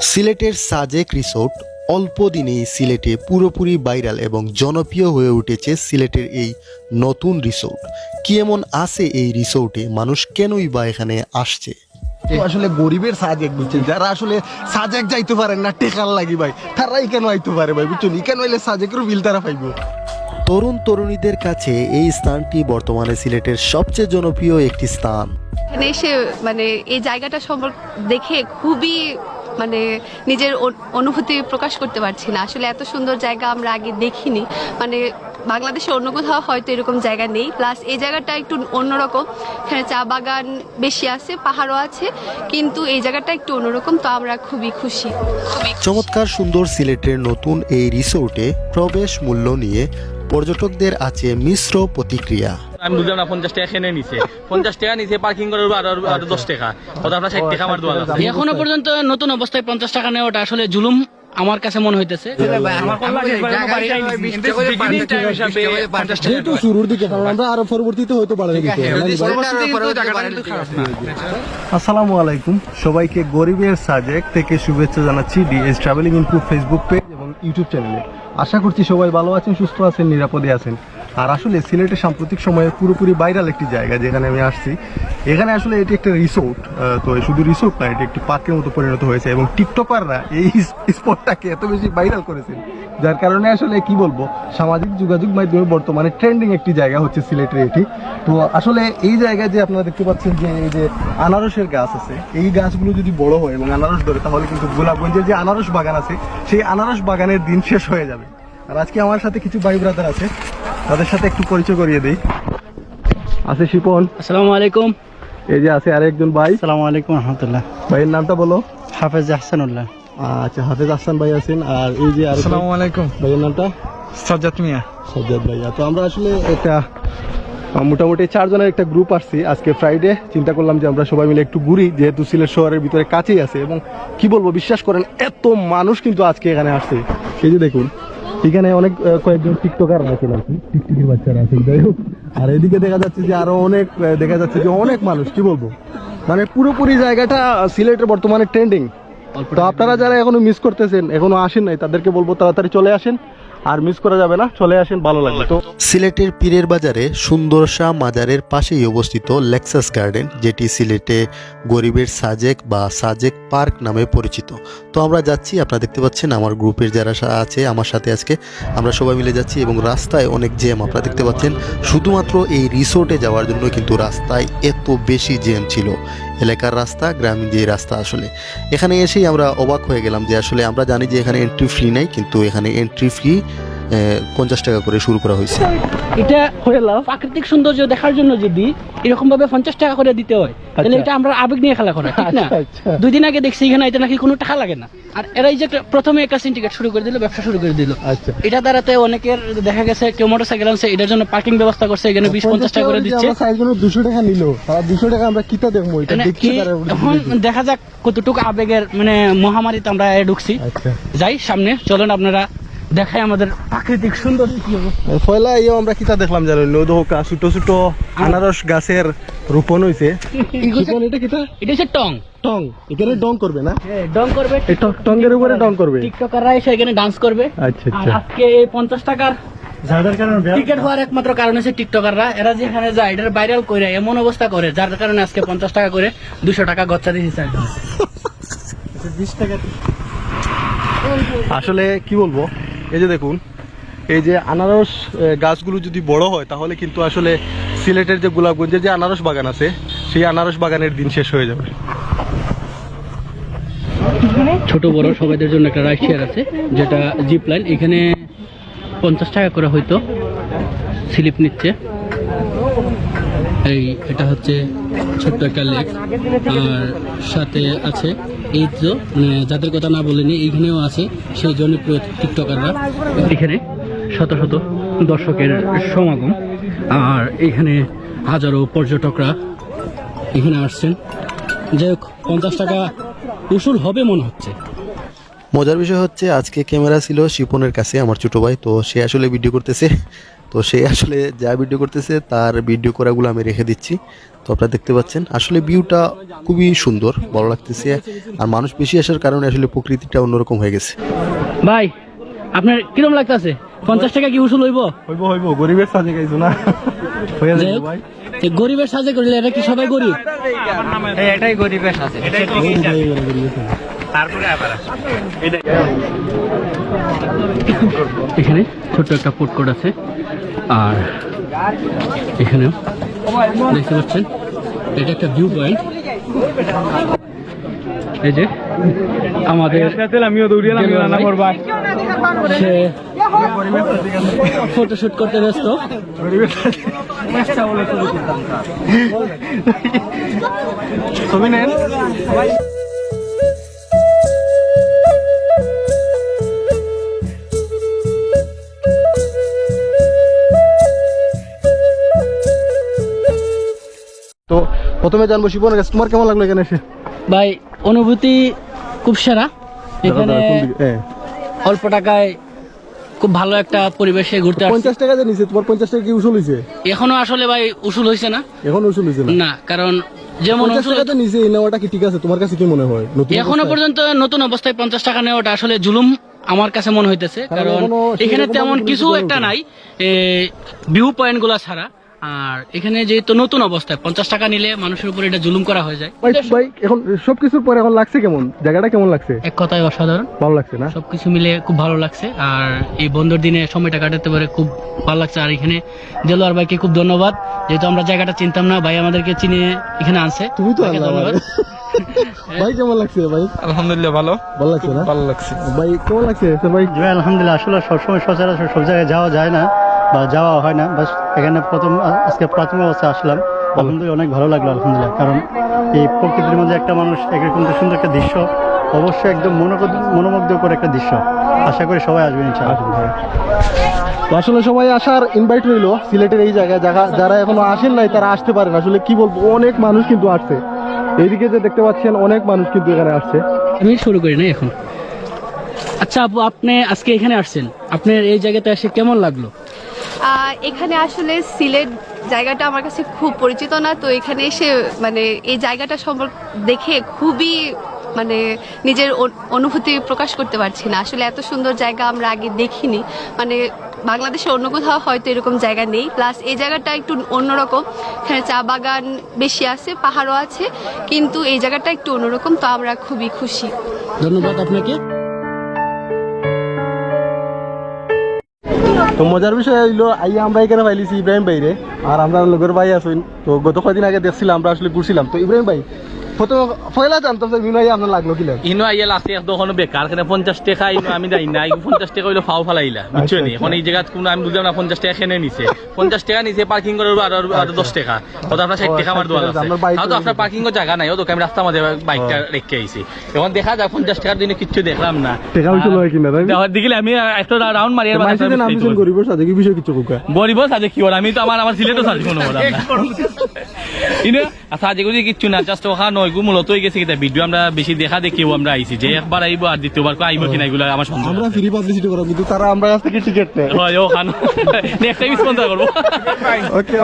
সিলেটের সাজেক রিসোর্ট অল্প দিনেই সিলেটে পুরোপুরি ভাইরাল এবং জনপ্রিয় হয়ে উঠেছে সিলেটের এই নতুন রিসোর্ট। কি এমন আছে এই রিসোর্টে? মানুষ কেনই বা এখানে আসছে? আসলে গরিবের সাজেক বুঝছেন যারা আসলে সাজেক যাইতে পারেন না টেকার লাগি ভাই। তারাই কেন আইতে পারে ভাই বুঝছেন কেন হইলে সাজেকেরও বিল তারা পাইব? তরুণ তরুণীদের কাছে এই স্থানটি বর্তমানে সিলেটের সবচেয়ে জনপ্রিয় একটি স্থান। এখানে এসে মানে এই জায়গাটা সম্পর্ক দেখে খুবই মানে নিজের অনুভূতি প্রকাশ করতে পারছি না। আসলে এত সুন্দর জায়গা আমরা আগে দেখিনি। মানে বাংলাদেশে অন্য কোথাও হয়তো এরকম জায়গা নেই। প্লাস এই জায়গাটা একটু অন্যরকম। এখানে চা বাগান বেশি আছে, পাহাড়ও আছে, কিন্তু এই জায়গাটা একটু অন্যরকম, তো আমরা খুবই খুশি। চমৎকার সুন্দর সিলেটের নতুন এই রিসোর্টে প্রবেশ মূল্য নিয়ে পর্যটকদের আছে মিশ্র প্রতিক্রিয়া। আমি বুঝলাম না পঞ্চাশ টাকা নিছে? পঞ্চাশ টাকা নিছে পার্কিং করার আরও আরও দশ টাকা। ওটা আপনার ষাট টাকা আমার এখনও পর্যন্ত নতুন অবস্থায় পঞ্চাশ টাকা নেওয়াটা আসলে জুলুম আমার কাছে মনে হইতেছে। যেহেতু শুরুর দিকে কারণ আমরা আরও পরবর্তীতে হয়তো বাড়াই আসসালামু আলাইকুম। সবাইকে গরিবের সাজেক থেকে শুভেচ্ছা জানাচ্ছি DS traveling info Facebook page এবং ইউটিউব চ্যানেলে। আশা করছি সবাই ভালো আছেন সুস্থ আছেন নিরাপদে আছেন। আর আসলে সিলেটের সাম্প্রতিক সময়ে পুরোপুরি ভাইরাল একটি জায়গা যেখানে আমি আসছি। এখানে আসলে এটি একটা রিসোর্ট তো শুধু রিসোর্ট না, এটি একটি পার্কের মতো পরিণত হয়েছে এবং টিকটকাররা এই স্পটটাকে এত বেশি ভাইরাল করেছেন। যার কারণে আসলে কি বলব, সামাজিক যোগাযোগ মাধ্যমে বর্তমানে ট্রেন্ডিং একটি জায়গা হচ্ছে সিলেটের এটি। তো আসলে এই জায়গায় যে আপনারা দেখতে পাচ্ছেন যে এই যে আনারসের গাছ আছে, এই গাছগুলো যদি বড় হয় এবং আনারস ধরে, তাহলে কিন্তু গোলাপগঞ্জের যে আনারস বাগান আছে, সেই আনারস বাগানের দিন শেষ হয়ে যাবে। আর আজকে আমার সাথে কিছু ভাই ব্রাদার আছে তাদের সাথে একটু পরিচয় করিয়ে দেই। আছে শিপন আসসালামু আলাইকুম। এই যে আছে আরেকজন ভাই। আসসালামু আলাইকুম রহমতুল্লাহ। ভাইয়ের নামটা বলো। হাফেজ আহসানুল্লাহ। আচ্ছা হাফেজ আহসান ভাই আছেন। আর এই যে আসসালামু আলাইকুম। ভাইয়ের নামটা? সাজ্জাদ মিয়া। সজ্জাদ ভাইয়া। তো আমরা আসলে একটা মোটামুটি চারজনের একটা গ্রুপ আসছি আজকে ফ্রাইডে চিন্তা করলাম যে আমরা সবাই মিলে একটু ঘুরি যেহেতু সিলেট শহরের ভিতরে কাছেই আছে। এবং কি বলব বিশ্বাস করেন এত মানুষ কিন্তু আজকে এখানে আসছে। এই যে দেখুন এখানে অনেক কয়েকজন টিকটকার আছে আর কি। টিকটিকির বাচ্চারা আছে, যাই হোক। আর এদিকে দেখা যাচ্ছে যে আরও অনেক দেখা যাচ্ছে যে অনেক মানুষ, কি বলব? মানে পুরোপুরি জায়গাটা সিলেটের বর্তমানে ট্রেন্ডিং তো আপনারা যারা এখনও মিস করতেছেন, এখনও আসেন নাই, তাদেরকে বলব তাড়াতাড়ি চলে আসেন। আর মিস করা যাবে না, চলে আসেন, ভালো লাগবে। তো সিলেটের পীরের বাজারে সুন্দরশা মাজারের পাশেই অবস্থিত লেক্সাস গার্ডেন যেটি সিলেটে গরিবের সাজেক বা সাজেক পার্ক নামে পরিচিত। তো আমরা যাচ্ছি, আপনারা দেখতে পাচ্ছেন আমার গ্রুপের যারা আছে, আমার সাথে আজকে আমরা সবাই মিলে যাচ্ছি এবং রাস্তায় অনেক জ্যাম, আপনারা দেখতে পাচ্ছেন। শুধুমাত্র এই রিসোর্টে যাওয়ার জন্য কিন্তু রাস্তায় এত বেশি জ্যাম ছিল। এলাকার রাস্তা গ্রামীণ যে রাস্তা আসলে। এখানে এসেই আমরা অবাক হয়ে গেলাম যে আসলে আমরা জানি যে এখানে এন্ট্রি ফ্রি নেই, কিন্তু এখানে এন্ট্রি ফ্রি পঞ্চাশ টাকা করে শুরু করা হয়েছে। এটা প্রাকৃতিক সৌন্দর্য দেখার জন্য যদি এরকম ভাবে পঞ্চাশ টাকা করে দিতে হয় তাহলে এটা আমরা আবেগ নিয়ে খেলা করা ঠিক না? আচ্ছা, আচ্ছা। দুই দিন আগে দেখছি এখানে এটা নাকি কোনো টাকা লাগে না। আর এরা এই যে প্রথমে একটা সিন্ডিকেট শুরু করে দিল ব্যবসা শুরু করে দিল। আচ্ছা। এটা দ্বারাতে অনেকের দেখা গেছে কেউ মোটর সাইকেল আনছে এটার জন্য পার্কিং ব্যবস্থা করছে এখানে বিশ পঞ্চাশ টাকা করে দিচ্ছে। দুশো টাকা নিল দুশো টাকা আমরা কিতা দেখব? এটা মানে এখন দেখা যাক কতটুকু আবেগের মানে মহামারীতে আমরা ঢুকছি। আচ্ছা। যাই সামনে চলেন আপনারা দেখাই আমাদের প্রাকৃতিক সুন্দর কি। পয়লা এই আমরা কিতা দেখলাম জানো নদী ছোট ছোট আনারস গাছের রোপণ হইছে। এটা কিতা? এটা হচ্ছে টং। টং। এখানে ডং করবে না? ডং করবে। এই টক উপরে ডং করবে। টিকটকাররা এসে এখানে ডান্স করবে। আচ্ছা আচ্ছা। আজকে এই পঞ্চাশ টাকার টিকিট হওয়ার একমাত্র কারণ হচ্ছে টিকটকাররা। এরা যেখানে যায় এটা ভাইরাল করে এমন অবস্থা করে যার কারণে আজকে পঞ্চাশ টাকা করে দুশো টাকা গচ্চা দিয়েছে একজন। আসলে কি বলব? এই যে দেখুন, এই যে আনারস গাছগুলো যদি বড় হয়, তাহলে কিন্তু আসলে সিলেটের যে গোলাপগঞ্জের যে আনারস বাগান আছে, সেই আনারস বাগানের দিন শেষ হয়ে যাবে। ছোট বড় সবাইদের জন্য একটা রাইড শেয়ার আছে, যেটা জিপ লাইন এখানে পঞ্চাশ টাকা করে হয়তো স্লিপ নিচ্ছে। এই, এটা হচ্ছে ছোট্ট একটা লেক আর সাথে আছে এই তো মানে যাদের কথা না বলিনি এইখানেও আছে, সেই জনপ্রিয় টিকটকাররা। এখানে শত শত দর্শকের সমাগম। আর এখানে হাজারো পর্যটকরা এখানে আসছেন। যাই হোক, পঞ্চাশ টাকা উসুল হবে মনে হচ্ছে। মজার বিষয় হচ্ছে আজকে ক্যামেরা ছিল শিপনের কাছে আমার ছোটো ভাই। তো সে আসলে ভিডিও করতেছে। তো সে আসলে যা ভিডিও করতেছে তার ভিডিও করাগুলো আমি রেখে দিচ্ছি। তো আপনারা দেখতে পাচ্ছেন আসলে ভিউটা খুবই সুন্দর ভালো লাগতেছে। আর মানুষ বেশি আসার কারণে আসলে প্রকৃতিটা অন্যরকম হয়ে গেছে। ভাই আপনার কিরম লাগতেছে? পঞ্চাশ টাকা কি উসুল হইব? হইব হইব গরিবের সাজে গাইছো না? হয়ে যাবে ভাই। গরিবের সাজে করলে এটা কি সবাই গরিব? এটাই গরিবের এখানে ছোট্ট একটা ফুড কোর্ট আছে। আর এখানেও দেখতে পাচ্ছেন এটা একটা ভিউ পয়েন্ট এই যে আমাদের আমিও দৌড়িয়ে আমিও রান্না করব। সে ফটোশুট করতে ব্যস্ত। ছবি নেন। প্রথমে জানব শিপনের কাছে তোমার কেমন লাগল এখানে এসে? ভাই অনুভূতি খুব সেরা। এখানে। অল্প টাকায় খুব ভালো একটা পরিবেশে ঘুরতে পঞ্চাশ টাকা যে নিছে তোমার পঞ্চাশ টাকা কি উসুল হয়েছে এখনও আসলে ভাই উসুল হয়েছে না। এখন উসুল হয়েছে না? না কারণ যেমন টাকা তো এই নেওয়াটা কি ঠিক আছে? তোমার কাছে কি মনে হয়? নতুন এখনও পর্যন্ত নতুন অবস্থায় পঞ্চাশ টাকা নেওয়াটা আসলে জুলুম আমার কাছে মনে হইতেছে কারণ কারণ এখানে তেমন কিছু একটা নাই ভিউ পয়েন্টগুলা ছাড়া। আর এখানে যেহেতু নতুন অবস্থায় পঞ্চাশ টাকা নিলে মানুষের উপর এটা জুলুম করা হয়ে যায়। ভাই ভাই এখন সবকিছুর পরে এখন লাগছে কেমন? জায়গাটা কেমন লাগছে? এক কথায় অসাধারণ। ভালো লাগছে না? সবকিছু মিলে খুব ভালো লাগছে। আর এই বন্ধুর দিনে সময়টা কাটাতে পারে খুব ভালো লাগছে। আর এখানে দেলোয়ার ভাইকে খুব ধন্যবাদ। যেহেতু আমরা জায়গাটা চিনতাম না ভাই আমাদেরকে চিনে এখানে আনছে। তুমি তো ধন্যবাদ। ভাই কেমন লাগছে ভাই? আলহামদুলিল্লাহ ভালো। ভালো লাগছে না? ভালো লাগছে। ভাই কেমন লাগছে? ভাই, আলহামদুলিল্লাহ আসলে সবসময় সচরাচর সব জায়গায় যাওয়া যায় না। বা যাওয়া হয় না। বাস এখানে প্রথম আজকে প্রাথমিক অবস্থায় আসলাম। আলহামদুলিল্লাহ অনেক ভালো লাগল আলহামদুলিল্লাহ। কারণ এই প্রকৃতির মধ্যে একটা মানুষ এরকম তো সুন্দর একটা দৃশ্য অবশ্যই একদম মনোমুগ্ধ মনোমুগ্ধকর একটা দৃশ্য। আশা করি সবাই আসবেন ইনশাআল্লাহ। আসলে সবাই আসার ইনভাইট রইল সিলেটের এই জায়গায়। জায়গা- যারা এখনও আসেন নাই তারা আসতে পারেন। আসলে কি বলব অনেক মানুষ কিন্তু আসছে। এইদিকে যে দেখতে পাচ্ছেন অনেক মানুষ কিন্তু এখানে আসছে। আমি শুরু করি না এখন। আচ্ছা আপু আপনি আজকে এখানে আসছেন। আপনার এই জায়গাতে এসে কেমন লাগল? এখানে আসলে সিলেট জায়গাটা আমার কাছে খুব পরিচিত না, তো এখানে এসে মানে এই জায়গাটা সম্পর্ক দেখে খুবই মানে নিজের অনুভূতি প্রকাশ করতে পারছি না। আসলে এত সুন্দর জায়গা আমরা আগে দেখিনি। মানে বাংলাদেশে অন্য কোথাও হয়তো এরকম জায়গা নেই। প্লাস এই জায়গাটা একটু অন্যরকম। এখানে চা বাগান বেশি আছে, পাহাড়ও আছে, কিন্তু এই জায়গাটা একটু অন্যরকম, তো আমরা খুবই খুশি। ধন্যবাদ আপনাকে। তো মজার বিষয় হইল আই আমরা এখানে পাইলিছি ইব্রাহিম ভাইরে, আর আমরা লোকের ভাই আসুন তো গত কয়দিন আগে দেখছিলাম, আমরা আসলে ঘুরছিলাম। তো ইব্রাহিম ভাই প্রথম পয়লা জানতাম যে মিনাই আপনার লাগল কি লাগে ইনো আইয়া লাস্টে দোকানো বেকার এখানে পঞ্চাশ টাকা ইনো আমি যাই না পঞ্চাশ টাকা হইল ফাও ফালাইলা বুঝছ নি? এখন এই জায়গাত কোনো আমি বুঝলাম না পঞ্চাশ টাকা খেনে নিছে? পঞ্চাশ টাকা নিছে পার্কিং করার আর আর দশ টাকা। কত আপনার ষাট টাকা আমার দোয়াল আছে তাও তো আপনার পার্কিং জায়গা নাই ও তো আমি রাস্তার মধ্যে বাইকটা রেখে আইছি। এখন দেখা যায় পঞ্চাশ টাকার দিনে কিচ্ছু দেখলাম না। টাকা হইছিল হয় কিনা তাই দেখার আমি একটা রাউন্ড মারি আর কি বিষয় কিছু কুকা গরিব সাজে কি ওর আমি তো আমার আমার সিলেটও সাজে কোনো বললাম না। ইনো? আচ্ছা গুজি কিচ্ছু না জাস্ট ওখা নয় গু মূলত হয়ে গেছে কিতা ভিডিও আমরা বেশি দেখা দেখিও আমরা আইছি যে একবার আইব আর দ্বিতীয়বার আইব আইবো কিনা এগুলো আমার সন্দেহ আমরা ফ্রি পাবলিসিটি করব কিন্তু তারা আমরা কাছ থেকে টিকিট নেয়। হয় ওখান নেক্সট টাইম স্পন্সর করব। ওকে